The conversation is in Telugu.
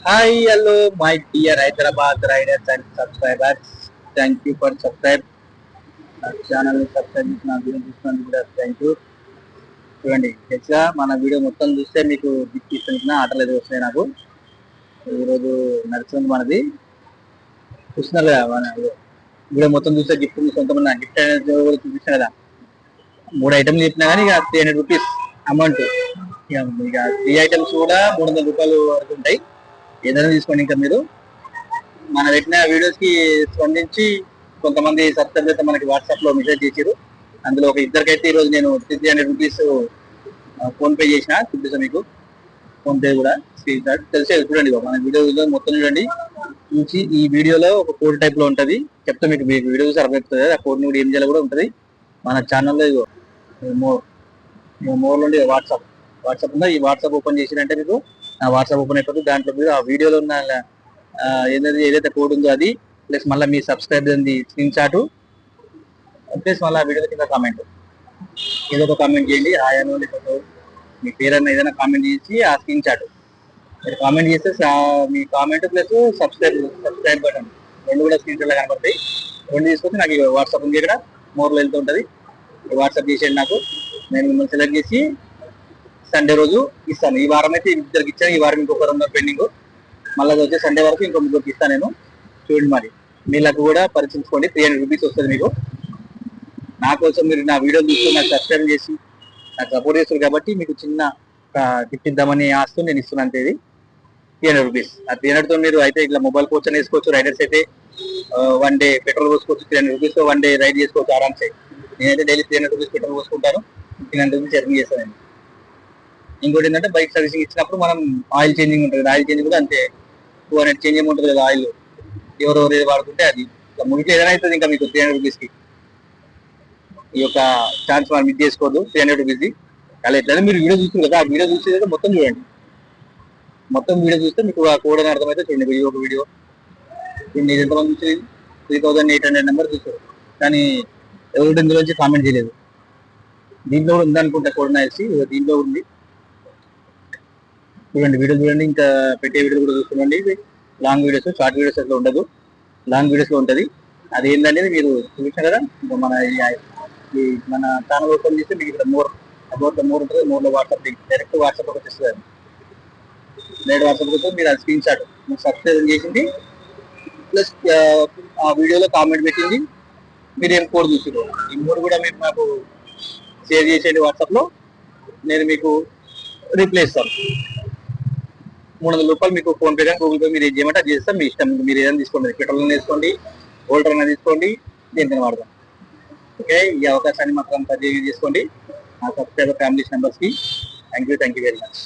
Hi hello my dear Hyderabad riders and subscribers thank you for subscribe channel subscribe చేసిన వీడియో చూసినందుకు కూడా థ్యాంక్ యూ చూడండి తెలుసా? మన వీడియో మొత్తం చూస్తే మీకు గిఫ్ట్ ఇస్తున్నా ఆటలు ఏదో వస్తాయి నాకు. ఈరోజు నడుస్తుంది మనది. చూస్తున్నారు కదా మన వీడియో మొత్తం చూస్తే గిఫ్ట్ ఉంది. కొంతమంది గిఫ్ట్ అనేది కూడా చూపించాను కదా. మూడు ఐటమ్లు చెప్పినా కానీ ఇక త్రీ హండ్రెడ్ రూపీస్ అమౌంట్ ఇక త్రీ ఐటమ్స్ కూడా మూడు వందల రూపాయలు వరకు ఉంటాయి. ఏదైనా తీసుకోండి ఇంకా మీరు. మన పెట్టిన వీడియోస్కి స్పందించి కొంతమంది సబ్స్క్రైబ్ అయితే మనకి వాట్సాప్లో మెసేజ్ చేసారు అందులో ఒక ఇద్దరికైతే ఈ రోజు నేను three hundred rupees PhonePe చేసిన చూపిస్తాను మీకు. ఫోన్ పే కూడా స్క్రీన్ షాట్. తెలిసే చూడండి మన వీడియో మొత్తం చూడండి. చూసి ఈ వీడియోలో ఒక కోడ్ టైప్లో ఉంటది. చెప్తే మీకు మీకు వీడియో చూసి అర్థమవుతుంది ఆ కోడ్ కూడా ఏం చేయాలి కూడా ఉంటది. మన ఛానల్లో ఇగో మోర్ మోర్ నుండి వాట్సాప్. వాట్సాప్ ఉందా? ఈ వాట్సాప్ ఓపెన్ చేసిరంటే మీకు వాట్సాప్ ఓపెన్ అయిపోతుంది దాంట్లో మీరు ఆ వీడియోలో ఉన్న ఏదైతే ఏదైతే కోడ్ ఉందో అది ప్లస్ మళ్ళీ మీ సబ్స్క్రైబ్ స్క్రీన్ షాట్ ప్లస్ మళ్ళీ ఆ వీడియో కింద కామెంట్ ఏదో ఒక కామెంట్ చేయండి హాయ్ లేకపోతే మీ పేరన్నా ఏదైనా కామెంట్ చేసి ఆ స్క్రీన్ షాట్ మీరు కామెంట్ చేస్తే మీ comment plus subscribe subscribe button రెండు కూడా స్క్రీన్ షాట్లో కనపడతాయి. రెండు తీసుకొచ్చి నాకు వాట్సాప్ ఉంది ఇక్కడ. మోర్లో వెళ్తూ ఉంటుంది. వాట్సాప్ చేసేయండి నాకు. నేను మిమ్మల్ని సెలెక్ట్ చేసి సండే రోజు ఇస్తాను. ఈ వారం అయితే ఇద్దరికి ఇచ్చాను. ఈ వారం ఇంకొకరు ఉన్నారు పెండింగ్. మళ్ళీ వచ్చే సండే వరకు ఇంకో ముగ్గురికి ఇస్తాను నేను. చూడండి మరి. మీళ్ళకు కూడా పరీక్షించుకోండి త్రీ హండ్రెడ్ రూపీస్ వస్తుంది మీకు. నా కోసం మీరు నా వీడియో చూస్తూ నాకు సబ్స్క్రైబ్ చేసి నాకు సపోర్ట్ చేస్తారు కాబట్టి మీకు చిన్న గిఫ్ట్ ఇద్దామని ఆస్తూ నేను ఇస్తున్నాను ఇది. Three hundred rupees. ఆ త్రీ హండ్రెడ్తో మీరు అయితే ఇట్లా మొబైల్ కోచ్ అని వేసుకోవచ్చు రైడర్స్ అయితే one day petrol పోసుకోవచ్చు three hundred rupees one day ride చేసుకోవచ్చు ఆరామ్సే. నేనైతే daily three hundred rupees petrol పోసుకుంటాను. Three hundred rupees earning చేస్తాను ఇంకోటి ఏంటంటే బైక్ సర్వీసింగ్ ఇచ్చినప్పుడు మనం ఆయిల్ చేంజింగ్ ఉంటుంది. ఆయిల్ చేంజింగ్ కూడా అంతే. టూ హండ్రెడ్ చేంజ్ ఉంటుంది కదా ఆయిల్. ఎవరెవరు ఏది వాడుకుంటే అది. ఇట్లా ముగితే ఏదైనా అవుతుంది ఇంకా మీకు త్రీ హండ్రెడ్ రూపీస్కి ఈ యొక్క ఛాన్స్ మనం మిస్ చేసుకోవద్దు. త్రీ హండ్రెడ్ రూపీస్ది అలా ఎట్లయినా మీరు వీడియో చూస్తుంది కదా ఆ వీడియో చూసేది మొత్తం చూడండి. మొత్తం వీడియో చూస్తే మీకు ఆ కోడ్ అని అర్థమైతే చూడండి. వీడియో ఒక వీడియో. దీన్ని ఎంతమంది చూసేది? Three thousand eight hundred number చూసారు కానీ ఎవరు ఇందులో నుంచి కామెంట్ చేయలేదు. దీంట్లో కూడా ఉందనుకుంటా కోడ్ నాయసి దీంట్లో ఉంది. చూడండి వీడియో చూడండి ఇంకా పెట్టే వీడియో కూడా చూసుకోండి. లాంగ్ వీడియోస్ షార్ట్ వీడియోస్ అట్లా ఉండదు. లాంగ్ వీడియోస్లో ఉంటది. అది ఏంటనేది మీరు చూసిన కదా మన ఈ- మన ఛానల్ ఓపెన్ చేస్తే మీకు ఇక్కడ మోర్ అబౌట్ మోర్ ఉంటుంది. మోర్లో వాట్సాప్ డైరెక్ట్ వాట్సాప్ వచ్చేస్తుంది డైరెక్ట్ వాట్సాప్ వస్తే మీరు అది స్క్రీన్ షాట్ మీరు సబ్స్క్రైబ్ చేసింది. ప్లస్ ఆ వీడియోలో కామెంట్ పెట్టింది. మీరు ఏం కోడ్ చూసారు ఈ మూడు కూడా మీరు నాకు షేర్ చేసేది వాట్సాప్లో. నేను మీకు రిప్లై ఇస్తాను మూడు వందల రూపాయలు మీకు ఫోన్ పే కానీ గూగుల్ పే మీరు ఏం చేయమంటే అది చేస్తాం మీ ఇష్టం. మీరు ఏదైనా తీసుకోండి పెట్రోల్ తీసుకోండి ఓల్డర్ అయినా తీసుకోండి దేనికైనా వాడదాం ఓకే? ఈ అవకాశాన్ని మాత్రం సద్వినియోగం చేసుకోండి. నా సబ్స్క్రైబర్ ఫ్యామిలీస్ మెంబర్స్కి thank you thank you very much.